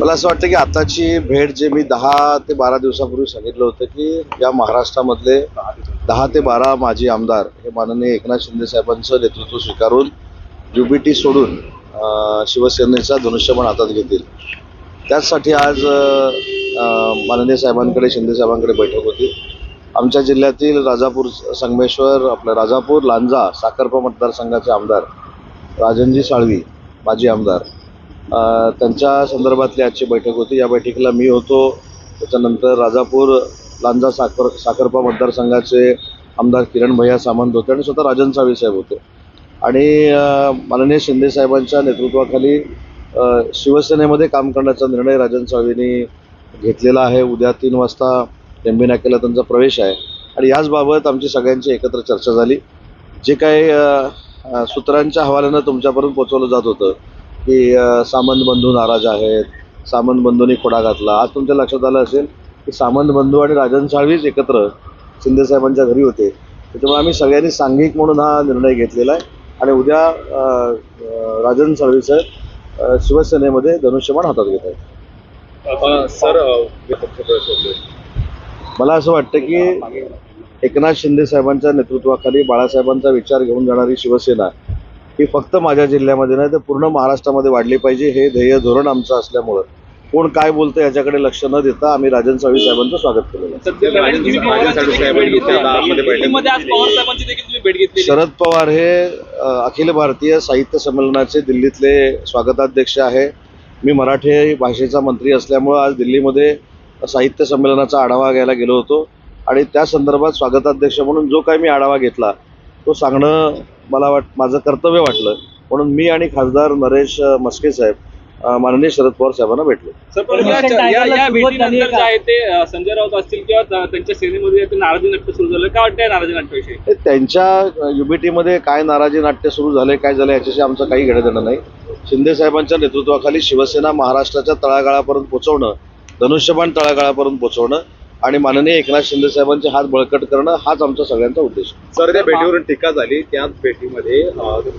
मला असं वाटतं की आताची भेट जे मी दहा ते बारा दिवसापूर्वी सांगितलं होतं की या महाराष्ट्रामधले दहा ते बारा माजी आमदार हे माननीय एकनाथ शिंदे साहेबांचं नेतृत्व स्वीकारून युबीटी सोडून शिवसेनेचा धनुष्यबाण हातात घेतील. त्याचसाठी आज माननीय साहेबांकडे शिंदे साहेबांकडे बैठक होती. आमच्या जिल्ह्यातील राजापूर संगमेश्वर आपलं राजापूर लांजा साखरपा मतदारसंघाचे आमदार राजनजी साळवी माजी आमदार त्यांच्या संदर्भातली आजची बैठक होती. या बैठकीला मी होतो. त्याच्यानंतर राजापूर लांजा साखर साखरपा मतदारसंघाचे आमदार किरण भैया सामंत होते आणि स्वतः राजन सावी साहेब होते. आणि माननीय शिंदे साहेबांच्या नेतृत्वाखाली शिवसेनेमध्ये काम करण्याचा निर्णय राजन साळवींनी घेतलेला आहे. उद्या तीन वाजता एम नाक्याला त्यांचा प्रवेश आहे. आणि याचबाबत आमची सगळ्यांची एकत्र चर्चा झाली. जे काही सूत्रांच्या हवाल्यानं तुमच्यापर्यंत पोचवलं जात होतं की सामंत बंधू नाराज आहेत सामंत बंधूंनी खोडा घातला. आज तुमच्या लक्षात आलं असेल की सामंत बंधू आणि राजन साळवीच एकत्र शिंदेसाहेबांच्या घरी होते. त्याच्यामुळे आम्ही सगळ्यांनी सांघिक म्हणून हा निर्णय घेतलेला आहे. आणि उद्या राजन साळवी साहेब शिवसेनेमध्ये धनुष्यबाण हातात घेत आहेत. सर मला असं वाटतं की एकनाथ शिंदे साहेबांच्या नेतृत्वाखाली बाळासाहेबांचा विचार घेऊन जाणारी शिवसेना ही फक्त माझ्या जिल्ह्यामध्ये नाही तर पूर्ण महाराष्ट्रामध्ये वाढली पाहिजे. हे ध्येय धोरण आमचं असल्यामुळं. कोण काय बोलतं याच्याकडे लक्ष न देता आम्ही राजन साळवी साहेबांचं स्वागत केलेलं दिल्लीमध्ये आज पवार साहेबांची देखील तुम्ही भेट घेतली आहे. शरद पवार हे अखिल भारतीय साहित्य संमेलनाचे दिल्लीतले स्वागताध्यक्ष आहे. मी मराठी भाषेचा मंत्री असल्यामुळं आज दिल्लीमध्ये साहित्य संमेलनाचा आढावा घ्यायला गेलो होतो. आणि त्या संदर्भात स्वागताध्यक्ष म्हणून जो काही मी आढावा घेतला तो सांगणं मला वाट माझं कर्तव्य वाटलं. म्हणून मी आणि खासदार नरेश मस्के साहेब माननीय शरद पवार साहेबांना भेटलो. संजय राऊत असतील किंवा त्यांच्या सेनेमध्ये ते नाराजी नाट्य सुरू झालं. काय वाटतंय नाराजी नाट्याविषयी? त्यांच्या युबीटीमध्ये काय नाराजी नाट्य सुरू झाले काय झालं याच्याशी आमचं काही घेणं देणं नाही. शिंदे साहेबांच्या नेतृत्वाखाली शिवसेना महाराष्ट्राच्या तळागाळापर्यंत पोहोचवणं धनुष्यबाण तळागाळापर्यंत पोहोचवणं आणि माननीय एकनाथ शिंदे साहेबांचे हात बळकट करणं हाच आमचा सगळ्यांचा उद्देश. सर त्या भेटीवरून टीका झाली त्याच भेटीमध्ये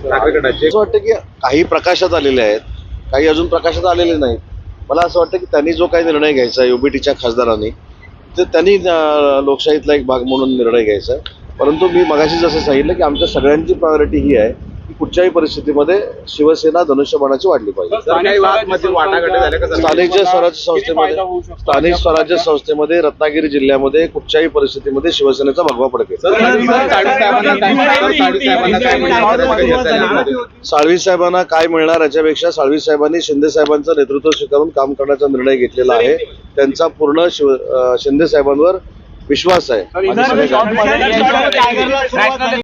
ठाकरे असं वाटतं की काही प्रकाशात आलेले आहेत काही अजून प्रकाशात आलेले नाहीत मला असं वाटतं की त्यांनी जो काही निर्णय घ्यायचा युबीटीच्या खासदारांनी ते त्यांनी लोकशाहीतला एक भाग म्हणून निर्णय घ्यायचा परंतु मी मगाशी जसं सांगितलं की आमच्या सगळ्यांची प्रायोरिटी ही आहे कुठच्याही परिस्थितीमध्ये शिवसेना धनुष्यबाणाची वाढली पाहिजे? स्थानिक स्वराज्य संस्थेमध्ये? स्थानिक स्वराज्य संस्थेमध्ये रत्नागिरी जिल्ह्यामध्ये कुठच्याही परिस्थितीमध्ये शिवसेनेचा भगवा पडकेल सर, साळवी साहेबांना काय मिळणार याच्यापेक्षा साळवी साहेबांनी शिंदे साहेबांचं नेतृत्व स्वीकारून काम करण्याचा निर्णय घेतलेला आहे त्यांचा पूर्ण शिव शिंदे साहेबांवर विश्वास आहे